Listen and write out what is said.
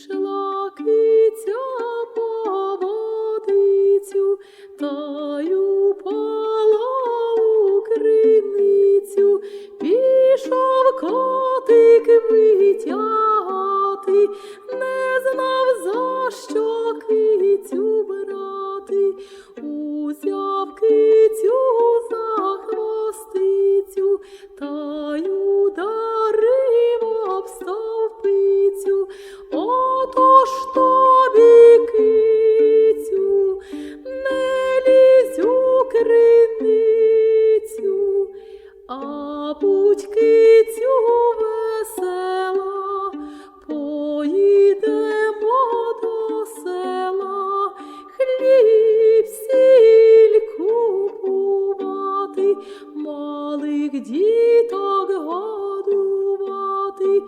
Пішла киця по водицю, та й упала пішов котик митя. а путьки цього весела поїдемо до села, хліб сіль купувати, малих діток годувати.